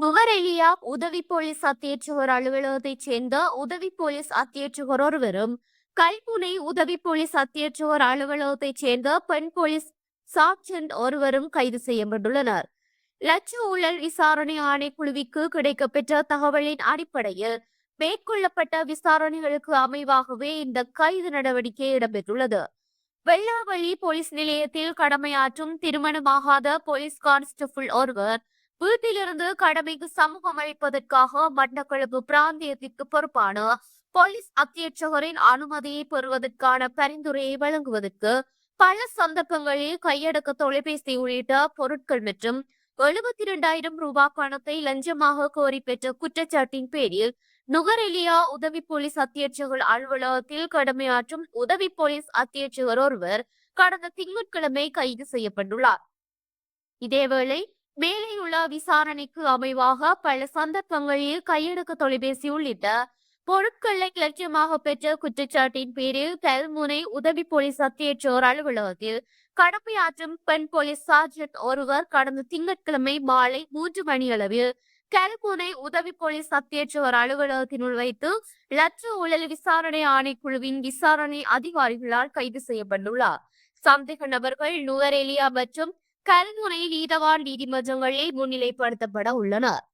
நுவரெலியா உதவி போலீஸ் அத்தியட்சகர் அலுவலகத்தைச் சேர்ந்த உதவி போலீஸ் அத்தியட்சகர் ஒருவரும் கல்முனை உதவி போலீஸ் அத்தியட்சகர் அலுவலகத்தைச் சேர்ந்த பெண் போலீஸ் சார்ஜென்ட் ஒருவரும் கைது செய்யப்பட்டுள்ளனர். லட்ச ஊழல் விசாரணை ஆணைக்குழுவிற்கு கிடைக்கப்பெற்ற தகவலின் அடிப்படையில் மேற்கொள்ளப்பட்ட விசாரணைகளுக்கு அமைவாகவே இந்த கைது நடவடிக்கை இடம்பெற்றுள்ளது. வெள்ளாவள்ளி போலீஸ் நிலையத்தில் கடமையாற்றும் திருமணமாகாத போலீஸ் கான்ஸ்டபிள் ஒருவர் வீட்டிலிருந்து கடமைக்கு சமூகம் அளிப்பதற்காக மட்டக்களப்பு பிராந்தியத்திற்கு பொறுப்பான போலீஸ் அத்தியட்சகரின் அனுமதியை பெறுவதற்கான பரிந்துரையை வழங்குவதற்கு பல சந்தர்ப்பங்களில் கையடக்க தொலைபேசி உள்ளிட்ட பொருட்கள் மற்றும் எழுபத்தி இரண்டாயிரம் ரூபாய் பணத்தை லஞ்சமாக கோரி பெற்ற குற்றச்சாட்டின் பேரில் நுகரெலியா உதவி போலீஸ் அத்தியட்சகர் அலுவலகத்தில் கடமையாற்றும் உதவி போலீஸ் அத்தியட்சகர் ஒருவர் கடந்த திங்கட்கிழமை கைது செய்யப்பட்டுள்ளார். இதேவேளை மேலேயுள்ள விசாரணைக்கு அமைவாக பல சந்தர்ப்பங்களில் கையடக்க தொலைபேசி உள்ளிட்ட பொருட்களை லட்சியமாக பெற்ற குற்றச்சாட்டின் பேரில் கல்முனை உதவி போலீஸ் அத்தியட்சகர் அலுவலகத்தில் கடமையாற்றும் பெண் போலீஸ் சார்ஜென்ட் ஒருவர் கடந்த திங்கட்கிழமை மாலை மூன்று மணியளவில் கல்முனை உதவி போலீஸ் அத்தியட்சகர் அலுவலகத்தினுள் வைத்து லட்ச ஊழல் விசாரணை ஆணைக்குழுவின் விசாரணை அதிகாரிகளால் கைது செய்யப்பட்டுள்ளார். சந்தேக நபர்கள் நுவரேலியா மற்றும் கல்முனை நீதவான் நீதிமன்றங்களில் முன்னிலைப்படுத்தப்பட உள்ளனர்.